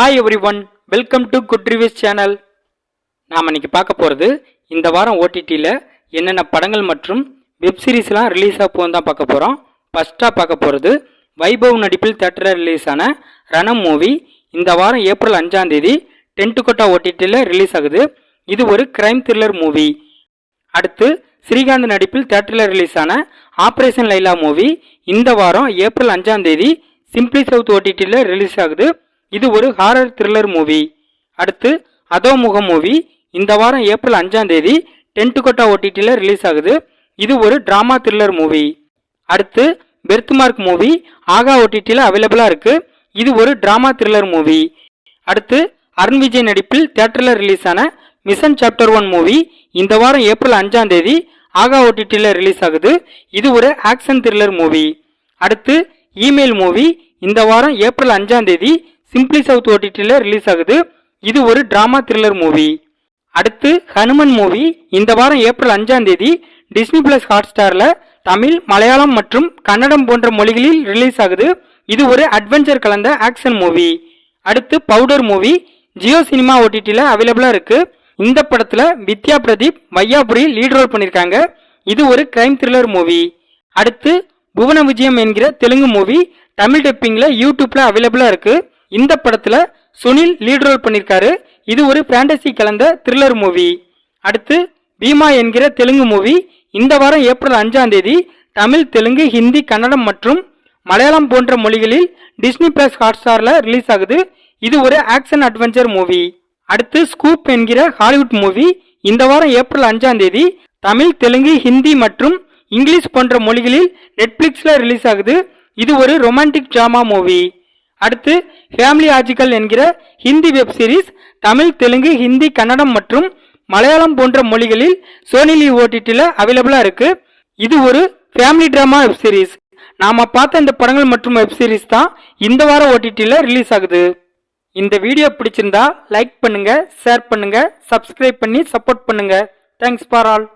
Hi everyone welcome to good reviews channel நாம் இன்னைக்கு பார்க்க போகிறது இந்த வாரம் ஓடிடியில் என்னென்ன படங்கள் மற்றும் வெப் சீரிஸ்லாம் ரிலீஸ் ஆக போகுது தான் பார்க்க போகிறோம் ஃபஸ்ட்டாக பார்க்க போகிறது வைபவ் நடிப்பில் தேட்டரில் ரிலீஸ் ஆன ரணம் மூவி இந்த வாரம் ஏப்ரல் அஞ்சாம் தேதி டென்ட் ஓடிடியில் ரிலீஸ் ஆகுது. இது ஒரு கிரைம் த்ரில்லர் மூவி அடுத்து ஸ்ரீகாந்த் நடிப்பில் தேட்டரில் ரிலீஸ் ஆன ஆப்ரேஷன் லைலா மூவி இந்த வாரம் ஏப்ரல் அஞ்சாம் தேதி சிம்பிளி சவுத் ஓடிடியில் ரிலீஸ் ஆகுது. இது ஒரு ஹாரர் த்ரில்லர் மூவி அடுத்து அதோமுகம் மூவி இந்த வாரம் ஏப்ரல் அஞ்சாம் தேதி டென்ட் ஓடிடியில் ரிலீஸ் ஆகுது. இது ஒரு டிராமா த்ரில்லர் மூவி அடுத்து பெர்த்மார்க் மூவி ஆகா ஓடிடியில் அவைலபிளாக இருக்கு. இது ஒரு டிராமா த்ரில்லர் மூவி அடுத்து அருண் விஜய் நடிப்பில் தியேட்டரில் ரிலீஸ் ஆன மிஷன் சாப்டர் ஒன் மூவி இந்த வாரம் ஏப்ரல் அஞ்சாம் தேதி ஆகா ஓடிடியில் ரிலீஸ் ஆகுது. இது ஒரு ஆக்ஷன் த்ரில்லர் மூவி அடுத்து இமெயில் மூவி இந்த வாரம் ஏப்ரல் அஞ்சாம் தேதி சிம்பிளி சவுத் ஓடிடியில் ரிலீஸ் ஆகுது. இது ஒரு டிராமா த்ரில்லர் மூவி அடுத்து ஹனுமன் மூவி இந்த வாரம் ஏப்ரல் அஞ்சாம் தேதி டிஸ்னி பிளஸ் ஹாட் ஸ்டாரில் தமிழ் மலையாளம் மற்றும் கன்னடம் போன்ற மொழிகளில் ரிலீஸ் ஆகுது. இது ஒரு அட்வென்ச்சர் கலந்த ஆக்ஷன் மூவி அடுத்து பவுடர் மூவி ஜியோ சினிமா ஓடிடியில் அவைலபிளாக இருக்கு. இந்த படத்தில் வித்யா பிரதீப் வையாபுரி லீட் ரோல் பண்ணியிருக்காங்க இது ஒரு கிரைம் த்ரில்லர் மூவி அடுத்து புவன விஜயம் என்கிற தெலுங்கு மூவி தமிழ் டப்பிங்கில் யூடியூப்பில் அவைலபிளாக இருக்குது இந்த படத்தில் சுனில் லீட் ரோல் பண்ணியிருக்காரு இது ஒரு ஃபேண்டசி கலந்த த்ரில்லர் மூவி அடுத்து பீமா என்கிற தெலுங்கு மூவி இந்த வாரம் ஏப்ரல் அஞ்சாம் தேதி தமிழ் தெலுங்கு ஹிந்தி கன்னடம் மற்றும் மலையாளம் போன்ற மொழிகளில் டிஸ்னி பிளஸ் ஹாட்ஸ்டாரில் ரிலீஸ் ஆகுது. இது ஒரு ஆக்ஷன் அட்வென்ச்சர் மூவி அடுத்து ஸ்கூப் என்கிற ஹாலிவுட் மூவி இந்த வாரம் ஏப்ரல் அஞ்சாம் தேதி தமிழ் தெலுங்கு ஹிந்தி மற்றும் இங்கிலீஷ் போன்ற மொழிகளில் நெட்ஃப்ளிக்ஸில் ரிலீஸ் ஆகுது. இது ஒரு ரொமான்டிக் ட்ராமா மூவி அடுத்து ஃபேமிலி ஆர்டிக்கல் என்கிற ஹிந்தி வெப் சீரிஸ் தமிழ் தெலுங்கு ஹிந்தி கன்னடம் மற்றும் மலையாளம் போன்ற மொழிகளில் சோனிலி ஓடிடியில் அவைலபிளாக இருக்கு. இது ஒரு ஃபேமிலி ட்ராமா வெப் சீரிஸ் நாம பார்த்த இந்த படங்கள் மற்றும் வெப் சீரிஸ் தான் இந்த வாரம் ஓடிடியில் ரிலீஸ் ஆகுது. இந்த வீடியோ பிடிச்சிருந்தா லைக் பண்ணுங்க ஷேர் பண்ணுங்க சப்ஸ்கிரைப் பண்ணி சப்போர்ட் பண்ணுங்க. Thanks for all